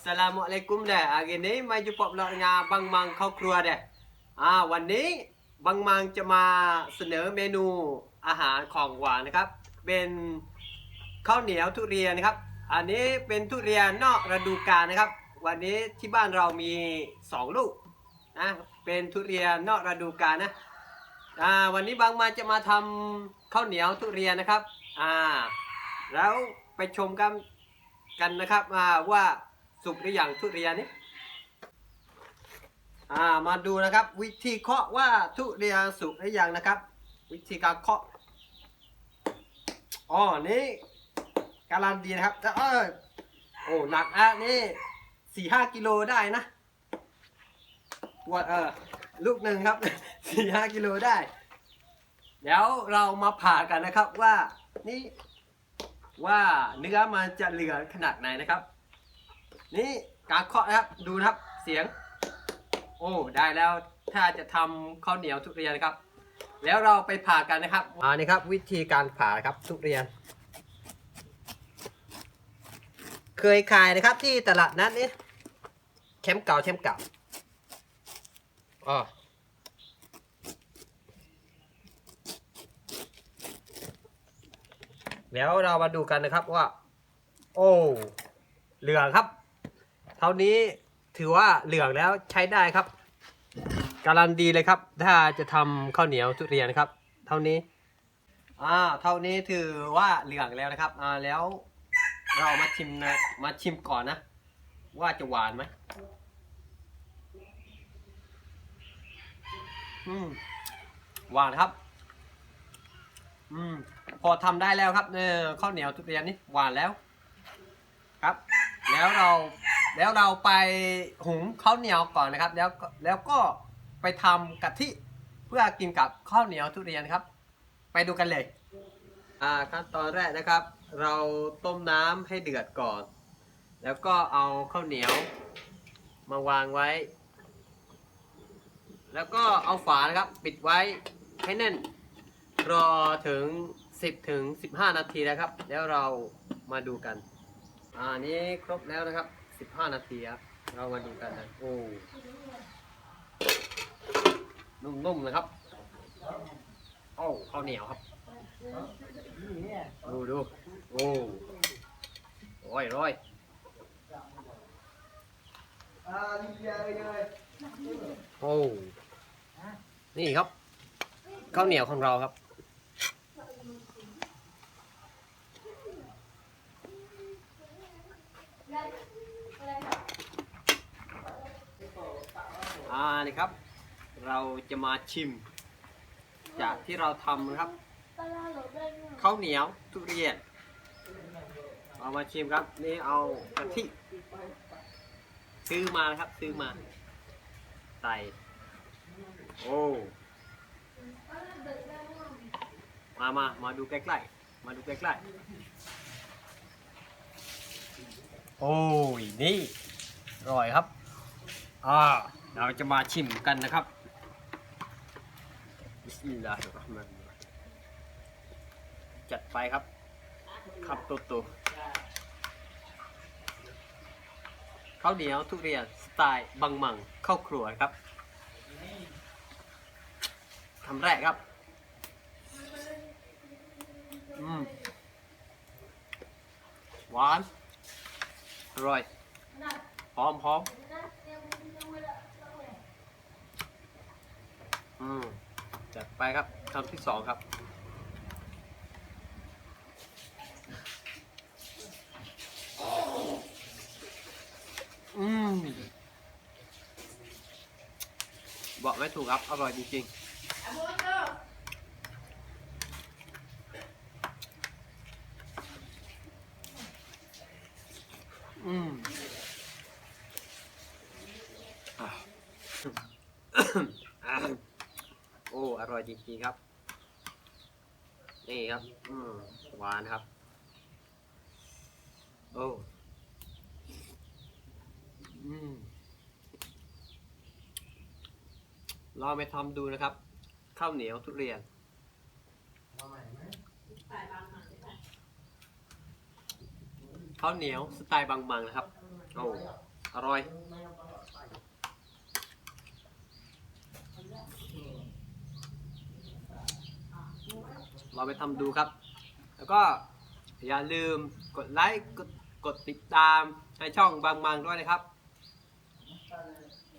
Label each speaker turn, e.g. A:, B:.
A: Assalamualaikum dah. Hari ni mai jumpa pula dengan Abang Mang Kau Krua dah. Ah, วันนี้บังมังจะมาเสนอเมนูอาหารของหวานนะครับ เป็นข้าวเหนียวทุเรียนนะครับ อันนี้เป็นทุเรียนนอกฤดูกาลนะครับ วันนี้ที่บ้านเรามีสองลูกนะเป็นทุเรียนนอกฤดูกาลนะอ่าวันนี้บางมาจะมาทำข้าวเหนียวทุเรียนนะครับอ่าแล้วไปชมกันกันนะครับว่า สุกหรือยังทุเรียนนี้อ่ามาดูนะครับ วิธีเคาะว่าทุเรียนสุกหรือยังนะครับ วิธีการเคาะอ๋อนี่การันดีนะครับแต่เออโอ้หนักอะนี่สี่ห้ากิโลได้นะปวดเออลูกหนึ่งครับสี่ห้ากิโลได้ เดี๋ยวเรามาผ่ากันนะครับว่านี่ว่าเนื้อมันจะเหลือขนาดไหนนะครับ นี่การเคาะนะครับดูนะครับเสียง โอ้ได้แล้วถ้าจะทำข้าวเหนียวทุเรียนนะครับ แล้วเราไปผ่ากันนะครับอ่านี่ครับ วิธีการผ่าครับทุเรียน เคยขายนะครับที่ตลาดนัดนี่แคมป์เก่าแคมป์เก่าอ๋อแล้วเรามาดูกันนะครับว่า โอ้เหลืองครับ เท่านี้ถือว่าเหลืองแล้วใช้ได้ครับ การันดีเลยครับ ถ้าจะทำข้าวเหนียวทุเรียนนะครับ เท่านี้อ่าเท่านี้ถือว่าเหลืองแล้วนะครับอ่าแล้วเรามาชิมนะมาชิมก่อนนะ ว่าจะหวานไหมอืมหวานครับ อืม พอทำได้แล้วครับเออข้าวเหนียวทุเรียนนี่หวานแล้ว ครับ แล้วเรา แล้วเราไปหุงข้าวเหนียวก่อนนะครับ แล้วแล้วก็ไปทำกะทิเพื่อกินกับข้าวเหนียวทุเรียนครับ ไปดูกันเลยอ่าขั้นตอนแรกนะครับ เราต้มน้ำให้เดือดก่อน แล้วก็เอาข้าวเหนียวมาวางไว้ แล้วก็เอาฝานะครับ ปิดไว้ให้แน่นรอถึง 10ถึง15 นาทีนะครับ แล้วเรามาดูกันอ่านี้ครบแล้วนะครับ 15นาทีครับ เรามาดูกันนะโอ้นุ่มๆนะครับโอ้ข้าวเหนียวครับ ดูดูโอ้ร้อยร้อยโอ้นี่ครับข้าวเหนียวของเราครับานี่ครับ เราจะมาชิม จากที่เราทำนะครับข้าวเหนียวทุเรียนเอามาชิมครับ นี่เอากะทิซื้อมานะครับ ซื้อมา ใส่ โอ้มามามาดูใกล้ๆ มาดูใกล้ๆ โอ้ย นี่อร่อยครับ อ่า เราจะมาชิมกันนะครับบิสมิลลาฮิรเราะห์มานิรเราะฮีมจัดไปครับครับโตโตข้าวเหนียวทุเรียนสไตล์บังมังข้าวครัวครับคำแรกครับ อืม หวาน อร่อย หอมหอม อืมจัดไปครับคำที่สองครับ อืมบอกไม่ถูกครับ อร่อยจริงๆ อืมอะ อร่อยจริงๆครับ นี่ครับ อืมหวานครับ โอ้ลองไปทำดูนะครับ ข้าวเหนียวทุเรียนข้าวเหนียวสไตล์บางๆนะครับ โอ้ อร่อย เราไปทำดูครับ แล้วก็อย่าลืมกดไลค์กดกดติดตามในช่องบางบางๆด้วยนะครับ